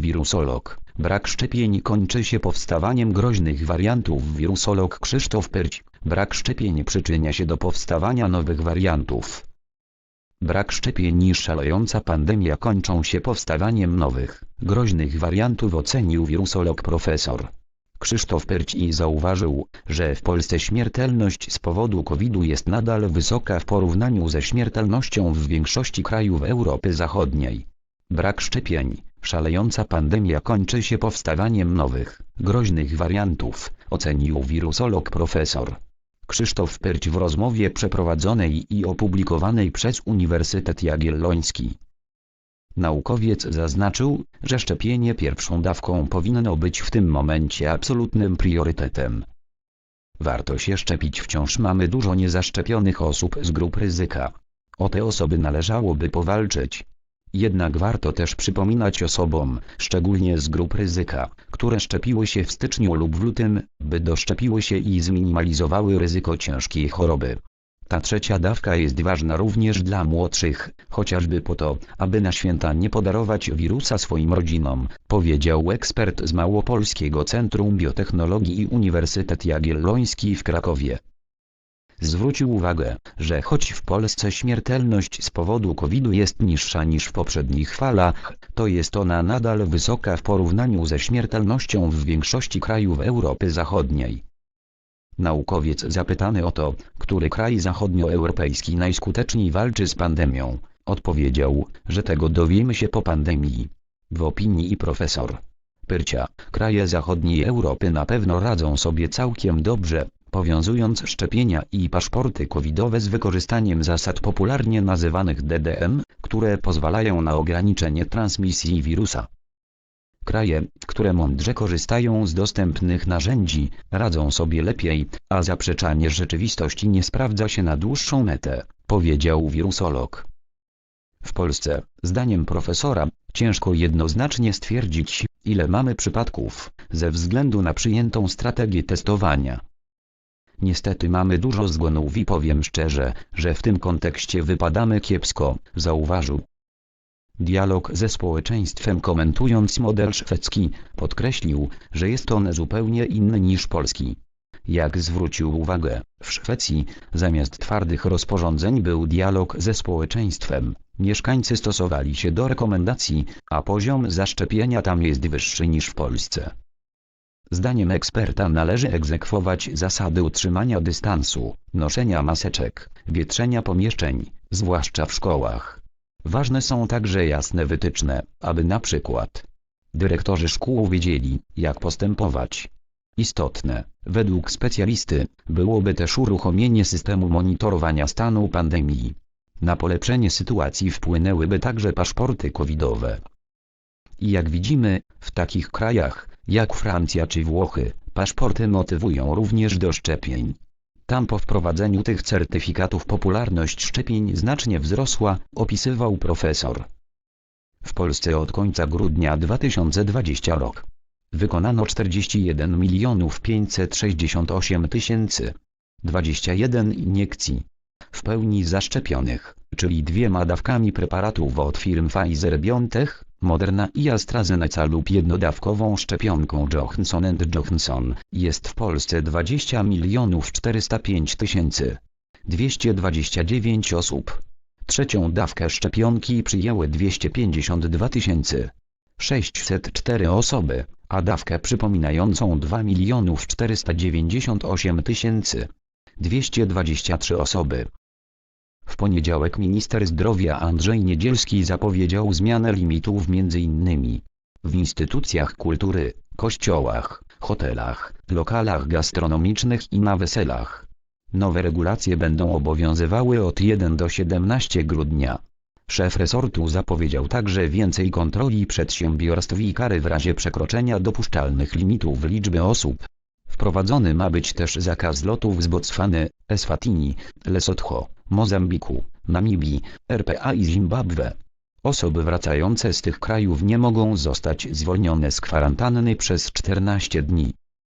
Wirusolog. Brak szczepień kończy się powstawaniem groźnych wariantów. Wirusolog Krzysztof Perć. Brak szczepień przyczynia się do powstawania nowych wariantów. Brak szczepień i szalejąca pandemia kończą się powstawaniem nowych, groźnych wariantów ocenił wirusolog profesor. Krzysztof Perci zauważył, że w Polsce śmiertelność z powodu COVID-u jest nadal wysoka w porównaniu ze śmiertelnością w większości krajów Europy Zachodniej. Brak szczepień, szalejąca pandemia kończy się powstawaniem nowych, groźnych wariantów, ocenił wirusolog profesor. Krzysztof Perć w rozmowie przeprowadzonej i opublikowanej przez Uniwersytet Jagielloński. Naukowiec zaznaczył, że szczepienie pierwszą dawką powinno być w tym momencie absolutnym priorytetem. Warto się szczepić wciąż mamy dużo niezaszczepionych osób z grup ryzyka. O te osoby należałoby powalczyć. Jednak warto też przypominać osobom, szczególnie z grup ryzyka, które szczepiły się w styczniu lub w lutym, by doszczepiły się i zminimalizowały ryzyko ciężkiej choroby. Ta trzecia dawka jest ważna również dla młodszych, chociażby po to, aby na święta nie podarować wirusa swoim rodzinom, powiedział ekspert z Małopolskiego Centrum Biotechnologii i Uniwersytet Jagielloński w Krakowie. Zwrócił uwagę, że choć w Polsce śmiertelność z powodu COVID-u jest niższa niż w poprzednich falach, to jest ona nadal wysoka w porównaniu ze śmiertelnością w większości krajów Europy Zachodniej. Naukowiec zapytany o to, który kraj zachodnioeuropejski najskuteczniej walczy z pandemią, odpowiedział, że tego dowiemy się po pandemii. W opinii profesor Pyrcia, kraje zachodniej Europy na pewno radzą sobie całkiem dobrze, powiązując szczepienia i paszporty covidowe z wykorzystaniem zasad popularnie nazywanych DDM, które pozwalają na ograniczenie transmisji wirusa. Kraje, które mądrze korzystają z dostępnych narzędzi, radzą sobie lepiej, a zaprzeczanie rzeczywistości nie sprawdza się na dłuższą metę, powiedział wirusolog. W Polsce, zdaniem profesora, ciężko jednoznacznie stwierdzić, ile mamy przypadków, ze względu na przyjętą strategię testowania. Niestety mamy dużo zgonów i powiem szczerze, że w tym kontekście wypadamy kiepsko, zauważył. Dialog ze społeczeństwem komentując model szwedzki, podkreślił, że jest on zupełnie inny niż polski. Jak zwrócił uwagę, w Szwecji, zamiast twardych rozporządzeń był dialog ze społeczeństwem, mieszkańcy stosowali się do rekomendacji, a poziom zaszczepienia tam jest wyższy niż w Polsce. Zdaniem eksperta należy egzekwować zasady utrzymania dystansu, noszenia maseczek, wietrzenia pomieszczeń, zwłaszcza w szkołach. Ważne są także jasne wytyczne, aby na przykład dyrektorzy szkół wiedzieli, jak postępować. Istotne, według specjalisty, byłoby też uruchomienie systemu monitorowania stanu pandemii. Na polepszenie sytuacji wpłynęłyby także paszporty covidowe. I jak widzimy, w takich krajach, jak Francja czy Włochy, paszporty motywują również do szczepień. Tam po wprowadzeniu tych certyfikatów popularność szczepień znacznie wzrosła, opisywał profesor. W Polsce od końca grudnia 2020 rok wykonano 41 milionów 568 tysięcy 21 iniekcji w pełni zaszczepionych, czyli dwiema dawkami preparatów od firm Pfizer-BioNTech, Moderna i AstraZeneca lub jednodawkową szczepionką Johnson Johnson, jest w Polsce 20 milionów 405 tysięcy 229 osób. Trzecią dawkę szczepionki przyjęły 252 tysięcy 604 osoby, a dawkę przypominającą 2 milionów 498 tysięcy 223 osoby. W poniedziałek minister zdrowia Andrzej Niedzielski zapowiedział zmianę limitów m.in. w instytucjach kultury, kościołach, hotelach, lokalach gastronomicznych i na weselach. Nowe regulacje będą obowiązywały od 1 do 17 grudnia. Szef resortu zapowiedział także więcej kontroli przedsiębiorstw i kary w razie przekroczenia dopuszczalnych limitów liczby osób. Wprowadzony ma być też zakaz lotów z Botswany, Eswatini, Lesotho, Mozambiku, Namibii, RPA i Zimbabwe. Osoby wracające z tych krajów nie mogą zostać zwolnione z kwarantanny przez 14 dni.